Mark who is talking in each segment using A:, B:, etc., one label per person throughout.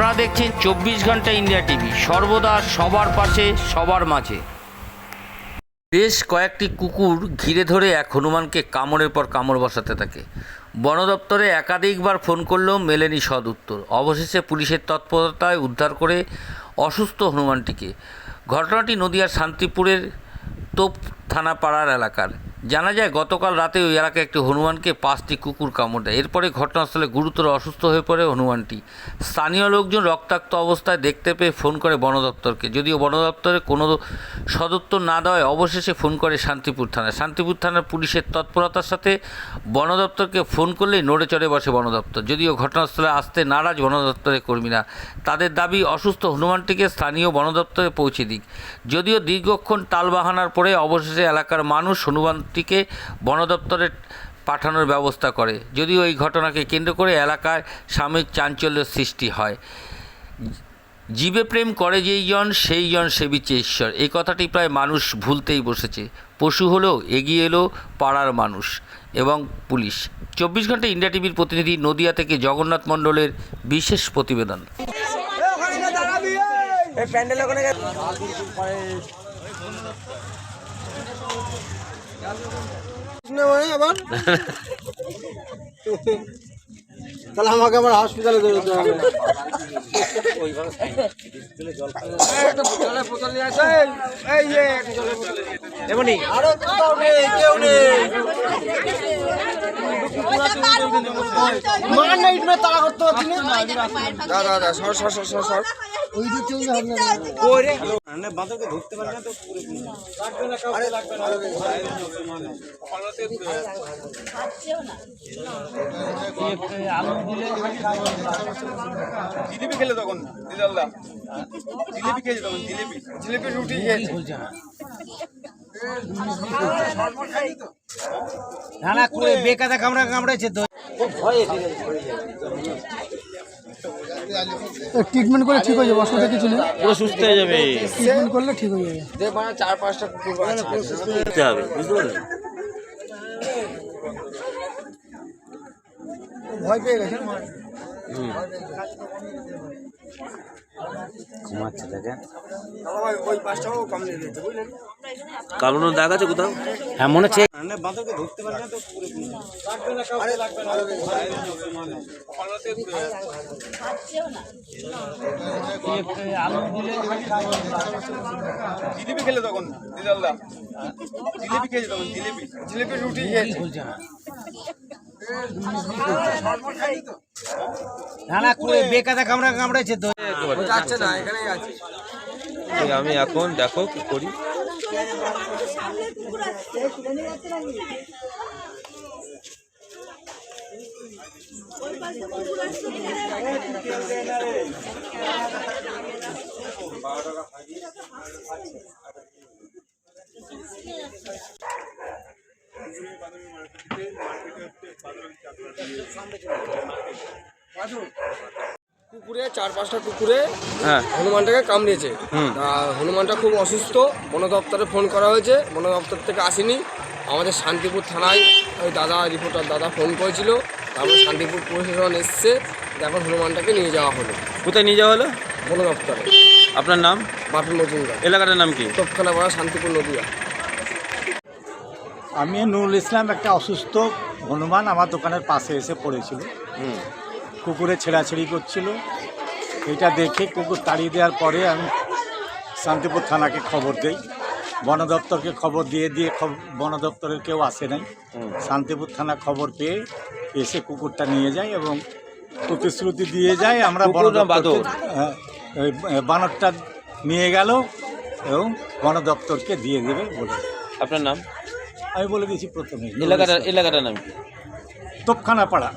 A: আপনারা দেখছেন চব্বিশ ঘণ্টা ইন্ডিয়া টিভি। সর্বদা সবার পাশে, সবার মাঝে। বেশ কয়েকটি কুকুর ঘিরে ধরে এক হনুমানকে কামড়ের পর কামড় বসাতে থাকে। বন দপ্তরে একাধিকবার ফোন করলেও মেলেনি সদ উত্তর। অবশেষে পুলিশের তৎপরতায় উদ্ধার করে অসুস্থ হনুমানটিকে। ঘটনাটি নদিয়ার শান্তিপুরের তোপ থানা পাড়ার এলাকার। জানা যায়, গতকাল রাতে ওই এলাকায় একটি হনুমানকে পাঁচটি কুকুর কামড় দেয়। এরপরে ঘটনাস্থলে গুরুতর অসুস্থ হয়ে পড়ে হনুমানটি। স্থানীয় লোকজন রক্তাক্ত অবস্থায় দেখতে পেয়ে ফোন করে বন দপ্তরকে। যদিও বন দপ্তরে কোনো সদুত্তর না দেওয়ায় অবশেষে ফোন করে শান্তিপুর থানায়। শান্তিপুর থানার পুলিশের তৎপরতার সাথে বন দপ্তরকে ফোন করলেই নড়ে চড়ে বসে বন দপ্তর। যদিও ঘটনাস্থলে আসতে নারাজ বন দপ্তরের কর্মীরা, তাদের দাবি অসুস্থ হনুমানটিকে স্থানীয় বন দপ্তরে পৌঁছে দিক। যদিও দীর্ঘক্ষণ টালবাহানার পরে অবশেষে এলাকার মানুষ হনুমানটিকে বন দপ্তরে পাঠানোর ব্যবস্থা করে। যদিও এই ঘটনাকে কেন্দ্র করে এলাকায় সাময়িক চাঞ্চল্যের সৃষ্টি হয়। জীবে প্রেম করে যেই জন, সেই জন সেবিছে ঈশ্বর। এই কথাটি প্রায় মানুষ ভুলতেই বসেছে। পশু হলেও এগিয়ে এলো পাড়ার মানুষ এবং পুলিশ। চব্বিশ ঘণ্টা ইন্ডিয়া টিভির প্রতিনিধি নদিয়া থেকে জগন্নাথ মণ্ডলের বিশেষ প্রতিবেদন।
B: প্যান্ডেল ওখানে আবার? তাহলে আমাকে আবার হসপিটালে যেতে হবে। আরও কেউ নেই কেউ নেই। মার না ইটমে তাড়া করতে পারছি না দাদা দাদা সর সর সর সর সর ওই দিক থেকে হবে না ওরে বাঁধকে ধরতে পারবে না তো পুরো আরে লাগবে না
C: জিলিপি খেলে তখন দিদাল্লা জিলিপি খেয়েছে তখন জিলিপি জিলিপি রুটি খেয়েছে
B: না না করে? বেকাদা কামড়া কামড়াইছে তো। ট্রিটমেন্ট করলে ঠিক হয়ে যাবে অসুবিধা কিছু নেই।
D: পুরো সুস্থ হয়ে যাবে।
B: ট্রিটমেন্ট করলে ঠিক হয়ে যাবে।
C: যে মানে চার পাঁচটা কুকুর
D: দিতে হবে বুঝতে পারলেন?
B: ভয় পেয়ে গেছে।
D: ঘুমাচ্ছে
C: বুঝলেন
D: কামড়ানোর দাগ আছে কোথাও?
B: হ্যাঁ মনে হচ্ছে
C: বাঁধকে ধরতে পারবে না তো পুরো
B: আরে লাগবে
C: জিলিপি খেলে তখন জিলিপি খেয়েছে তখন জিলিপি। জিলিপি রুটি খেয়েছে।
B: না না করে বেকাদা কামড়া কামড়াইছে তো।
C: যাচ্ছে না এখানেই আছে।
D: আমি এখন দেখো কি করি।
C: কুকুরে চার পাঁচটা কুকুরে
D: হ্যাঁ।
C: হনুমানটাকে কামড়িয়েছে।
D: হুম।
C: হনুমানটা খুব অসুস্থ। বন দপ্তরে ফোন করা হয়েছে। বন দপ্তর থেকে আসেনি। আমাদের শান্তিপুর থানায় ওই দাদা রিপোর্টার দাদা ফোন করেছিল। তারপর শান্তিপুর প্রশাসন এসছে। এখন হনুমানটাকে নিয়ে যাওয়া হলো।
D: কোথায় নিয়ে যাওয়া হলো?
C: বন দপ্তরে।
D: আপনার নাম?
C: বাপি মজুমদার।
D: এলাকাটার নাম কি?
C: তৎক্ষণা পাড়া শান্তিপুর নদিয়া।
E: আমি নুরুল ইসলাম একটা অসুস্থ হনুমান আমার দোকানের পাশে এসে পড়েছিল। কুকুরে ছেঁড়াছেড়ি করছিল। এটা দেখে কুকুর তাড়িয়ে দেওয়ার পরে আমি শান্তিপুর থানাকে খবর দেই। বন দপ্তরকে খবর দিয়ে দিয়ে বন দপ্তরের কেউ আসে নাই। শান্তিপুর থানা খবর পেয়ে এসে কুকুরটা নিয়ে যায় এবং প্রতিশ্রুতি দিয়ে যায় আমরা বন হ্যাঁ, বানরটা নিয়ে গেল এবং বন দপ্তরকে দিয়ে দেবে বলে।
D: আপনার নাম?
E: আমি বলে দিয়েছি প্রথমে।
D: এলাকাটা এলাকাটার নাম কি?
E: তোপখানা পাড়া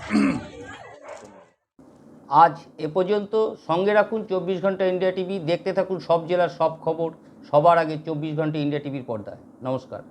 A: আজ এ পর্যন্ত সঙ্গে রাখুন চব্বিশ ঘণ্টা ইন্ডিয়া টিভি। দেখতে থাকুন সব জেলার সব খবর। সবার আগে চব্বিশ ঘণ্টা ইন্ডিয়া টিভির পর্দায়। নমস্কার।